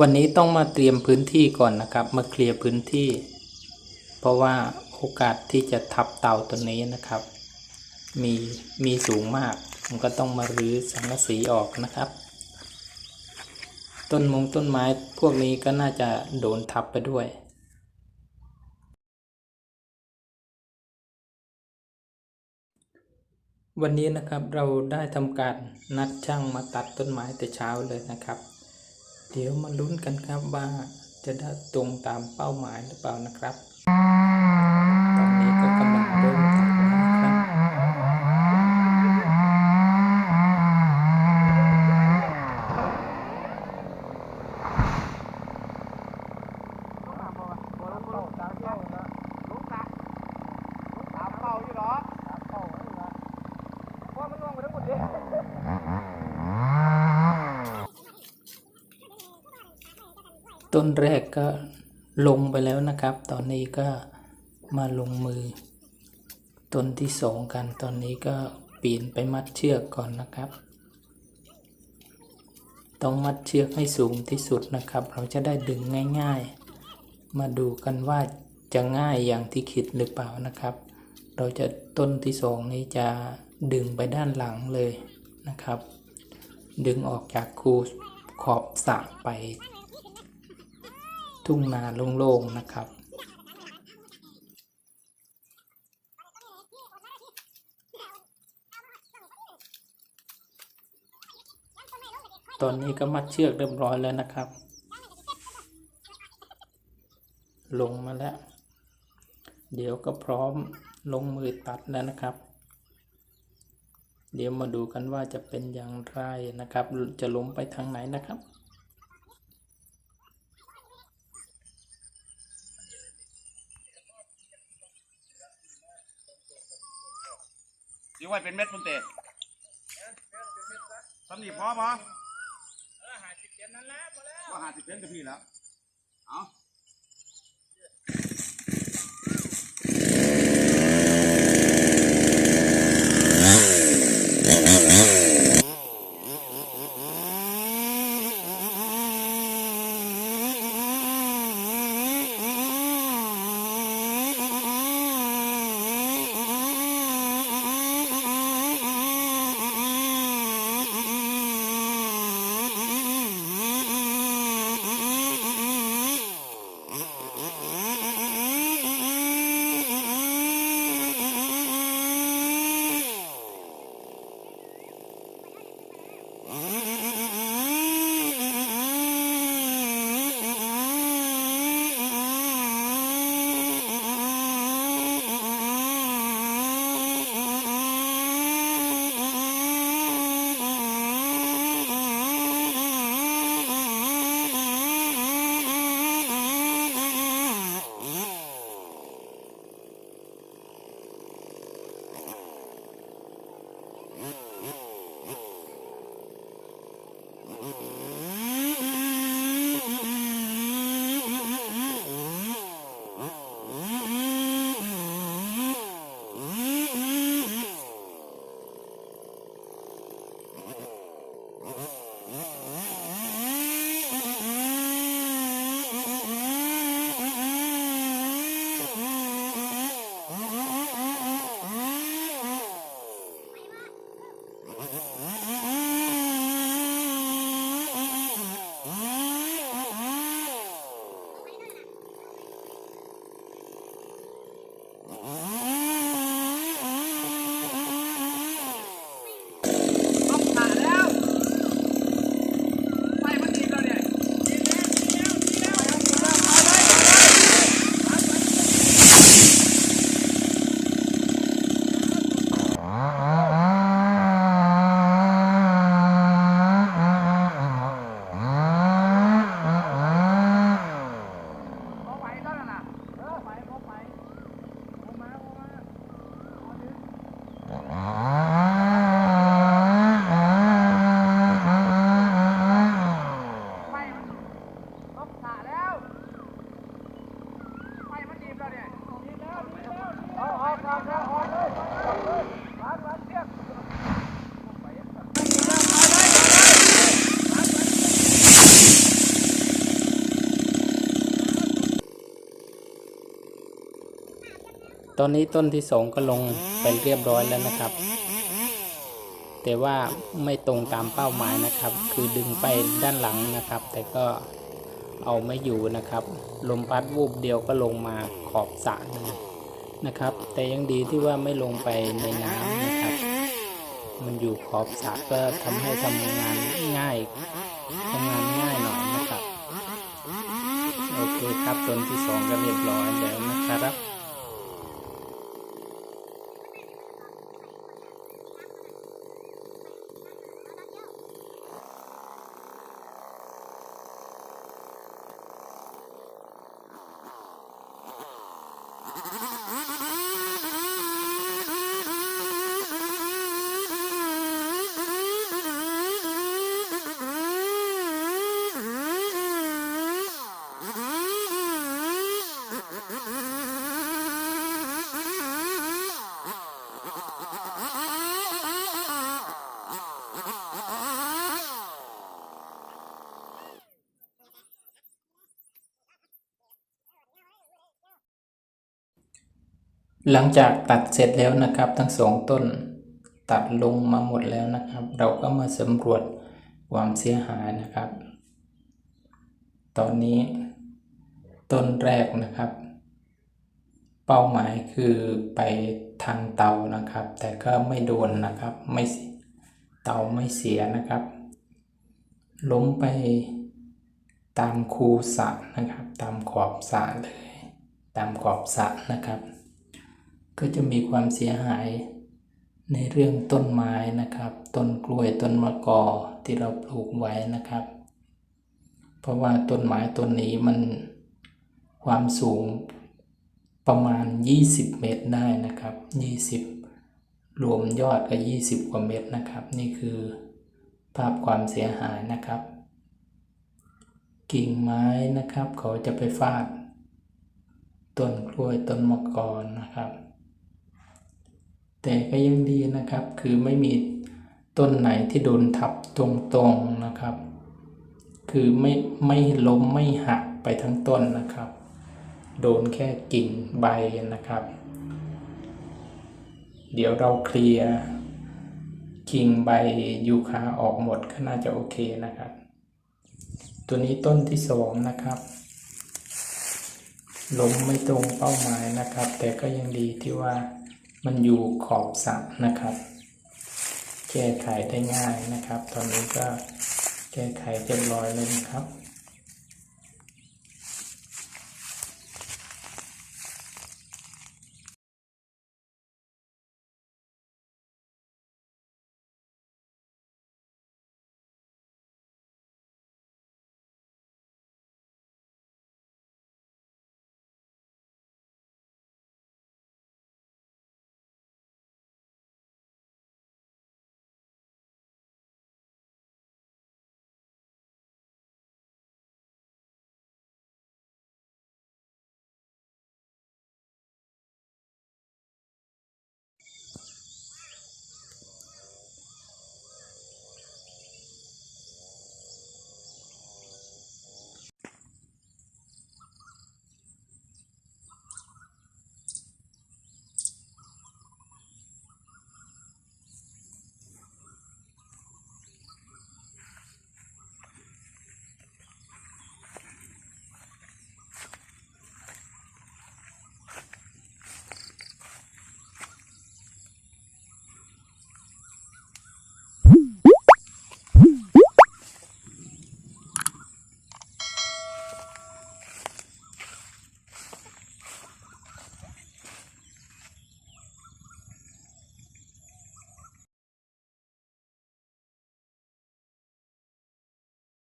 วันนี้ต้องมาเตรียมพื้นที่ก่อนนะครับ มาเคลียร์พื้นที่ เพราะว่าโอกาสที่จะทับเตาตัวนี้นะครับ มีมีสูงมากผมก็ต้องมารื้อสังกะสีออกนะครับ ต้นมงต้นไม้พวกนี้ก็น่าจะโดนทับไปด้วยวันนี้นะครับเราได้ทำการนัดช่างมาตัดต้นไม้แต่เช้าเลยนะครับ เดี๋ยวมาลุ้นกันครับว่าจะได้ตรงตามเป้าหมายหรือเปล่านะครับ ตอนนี้ก็กำลังเริ่มตัดแล้วนะครับ ต้นแรกก็ลงไปแล้วนะครับ ตอนนี้ก็มาลงมือ ต้นที่สองกันตอนนี้ก็ปีนไปมัดเชือกก่อนนะครับ ต้องมัดเชือกให้สูงที่สุดนะครับ เราจะได้ดึงง่าย ๆ มาดูกันว่าจะง่ายอย่างที่คิดหรือเปล่านะครับ เราจะต้นที่สองนี้จะดึงไปด้านหลังเลยนะครับ ดึงออกจากคูขอบสระไป ทุ่งนาโล่งๆนะครับตอนนี้ก็มัดเชือกเรียบร้อยแล้วนะครับ ลงมาแล้ว เดี๋ยวก็พร้อมลงมือตัดแล้วนะครับ เดี๋ยวมาดูกันว่าจะเป็นอย่างไรนะครับ จะล้มไปทางไหนนะครับ ว่าเป็นเม็ดพุ่นเตะสำนีพอปะเออหาสิบเซนนั่นแหละพอแล้วว่าหาสิบเซนกับพี่แล้ว เอา อนนี้ต้นที่สองก็ลงไปเรียบร้อยแล้วนะครับ แต่ว่าไม่ตรงตามเป้าหมายนะครับ คือดึงไปด้านหลังนะครับ แต่ก็เอาไม่อยู่นะครับ ลมพัดวูบเดียวก็ลงมาขอบสระนะครับ แต่ยังดีที่ว่าไม่ลงไปในน้ำนะครับ มันอยู่ขอบสระก็ทำให้ทำงานง่ายทำงานง่ายหน่อยนะครับ โอเคครับต้นที่สองก็เรียบร้อยแล้วนะครับ หลังจากตัดเสร็จแล้วนะครับ ทั้งสองต้นตัดลงมาหมดแล้วนะครับ เราก็มาสำรวจความเสียหายนะครับ ตอนนี้ต้นแรกนะครับ เป้าหมายคือไปทางเตานะครับ แต่ก็ไม่โดนนะครับไม่เตาไม่เสียนะครับ ล้มไปตามคูสระนะครับ ตามขอบสระเลย ตามขอบสระนะครับ ก็จะมีความเสียหายในเรื่องต้นไม้นะครับ ต้นกล้วยต้นมะกอที่เราปลูกไว้นะครับ เพราะว่าต้นไม้ต้นนี้มันความสูงประมาณ 20 เมตรได้นะครับ 20 รวมยอดก็ 20 กว่าเมตรนะครับ นี่คือภาพความเสียหายนะครับ กิ่งไม้นะครับ เขาจะไปฟาดต้นกล้วยต้นมะกอนะครับ แต่ก็ยังดีนะครับ คือไม่มีต้นไหนที่โดนทับตรงๆนะครับ คือไม่ไม่ล้มไม่หักไปทั้งต้นนะครับ โดนแค่กิ่งใบนะครับ เดี๋ยวเราเคลียร์กิ่งใบยูคาออกหมดก็น่าจะโอเคนะครับ ตัวนี้ต้นที่สองนะครับล้มไม่ตรงเป้าหมายนะครับ แต่ก็ยังดีที่ว่า มันอยู่ขอบสระนะครับ แก้ไขได้ง่ายนะครับ ตอนนี้ก็แก้ไขเรียบร้อยเลยนะครับ